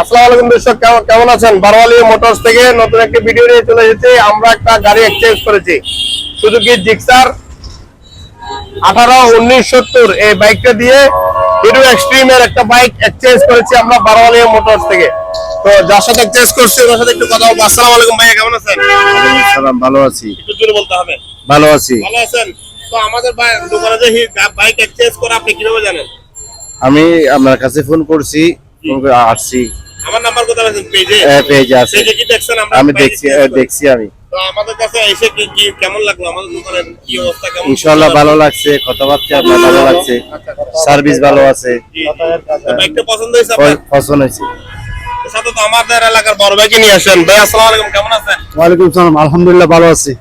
আসসালামু আলাইকুম দর্শক কেমন- আছেন? বারোয়ালি মোটরস থেকে নতুন একটি ভিডিও নিয়ে চলে এসেছি। আমরা একটা গাড়ি এক্সচেঞ্জ করেছি। সুজুকি জিক্সার আঠারো উনিশ সত্তর। এই বাইকটা দিয়ে হিরো এক্সট্রিম এর একটা বাইক এক্সচেঞ্জ করেছি আমরা বারোয়ালি মোটরস থেকে। তো যার সাথে এক্সচেঞ্জ করছি সাথে একটু কথা বলব। আসসালামু আলাইকুম ভাইয়া কেমন আছেন? সালাম ভালো আছি। একটু জোরে বলতে হবে। ভালো আছি। ভালো আছেন? তো আমাদের দোকানে যে বাইক এক্সচেঞ্জ করে আপনি কীভাবে জানেন? আমি আপনার কাছে ফোন করছি আসছি আমার নাম্বার কোথায় আছে পেজে আছে। আমি দেখছি? দেখছি আমি। আমাদের কাছে এসে কি কি কেমন লাগল? আমাদের দোকানের কি অবস্থা কেমন? ইনশাল্লাহ ভালো লাগছে কথাবার্তা ভালো লাগছে সার্ভিস ভালো আছে। পছন্দ হয়েছে পছন্দ হয়েছে। সাথে তো আমাদের এলাকার বড় ভাইকে নিয়ে আসেন। ভাই আসসালামু আলাইকুম কেমন আছেন? ওয়ালাইকুম সালাম আলহামদুলিল্লাহ ভালো আছি।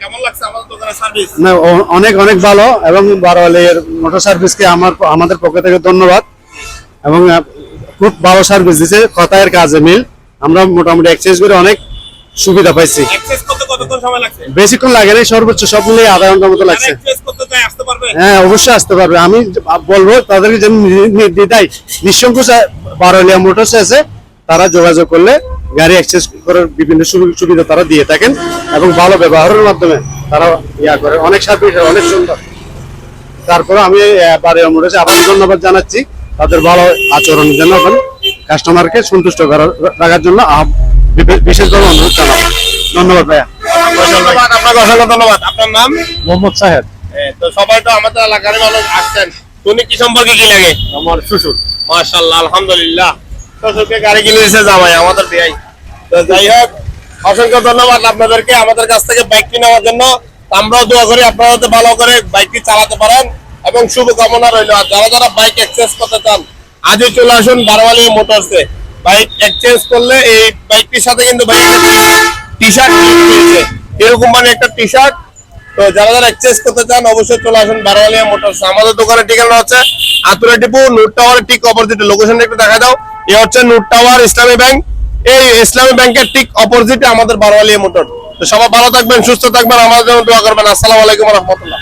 কেমন লাগছে আমাদের দোকানের সার্ভিস না অনেক অনেক ভালো এবং বারোয়ালের মোটর সার্ভিসকে আমার আমাদের পক্ষ থেকে ধন্যবাদ। এবং খুব ভালো সার্ভিস দিছে কথায়ের কাজে মিল। আমরা মোটামুটি এক্সচেঞ্জ করে অনেক সুবিধা পাইছি। বেশিক্ষণ লাগে নাই সর্বোচ্চ সব মিলিয়ে আধা ঘণ্টার মতো লাগছে। হ্যাঁ অবশ্যই আসতে পারবে। আমি বলব তাদেরকে যেন নি- নির্দ্বিধায় নিঃসংকোচ বারোলিয়া মোটরস আছে তারা যোগাযোগ করলে গাড়ি এক্সচেঞ্জ করার বিভিন্ন সুবি- সুবিধা তারা দিয়ে থাকেন এবং ভালো ব্যবহারের মাধ্যমে তারা ইয়া করে। অনেক সার্ভিস অনেক সুন্দর। তারপরে আমি বারোলিয়া মোটরসে আবার ধন্যবাদ জানাচ্ছি। তাদের ভালো আচরণের জন্য এবং কাস্টমারকে সন্তুষ্ট করার রাখার জন্য বিশেষভাবে অনুরোধ জানাব। ধন্যবাদ ভাইয়া। ধন্যবাদ আপনাকে অসংখ্য ধন্যবাদ। আপনার নাম? মোহাম্মদ সাহেব। তো সবাই তো আমাদের এলাকার মানুষ আসছেন। উনি কি সম্পর্কে কি লাগে? আমার শ্বশুর। মাশাআল্লাহ আলহামদুলিল্লাহ। শ্বশুরকে গাড়ি কিনে দিয়েছে জামাই আমাদের ভাই তো যাই হোক অসংখ্য ধন্যবাদ আপনাদেরকে। আমাদের কাছ থেকে বাইকটি নেওয়ার জন্য। আমরাও দোয়া করি আপনারা ভালো করে বাইকটি চালাতে পারেন। এবং শুভকামনা রইল। আর যারা যারা বাইক এক্সচেঞ্জ করতে চান, আজই চলে আসুন বারোয়ালি মোটরসে বাইক এক্সচেঞ্জ করলে এই বাইকটির সাথে কিন্তু টি শার্ট এরকম মানে একটা টি শার্ট তো যারা যারা এক্সচেঞ্জ করতে চান, অবশ্যই চলে আসুন বারোয়ালিয়া মোটরস আমাদের দোকানের ঠিকানা হচ্ছে? আতুরা টিপু নুট টাওয়ারের ঠিক অপোজিটে লোকেশনটা একটু দেখা দাও। এ হচ্ছে নুট টাওয়ার ইসলামী ব্যাংক এই ইসলামী ব্যাংকের ঠিক অপোজিটে আমাদের বারোয়ালিয়া মোটর তো সবাই ভালো থাকবেন, সুস্থ থাকবেন আমাদের জন্য দোয়া করবেন। আসসালামু আলাইকুম রহমতুল্লাহ।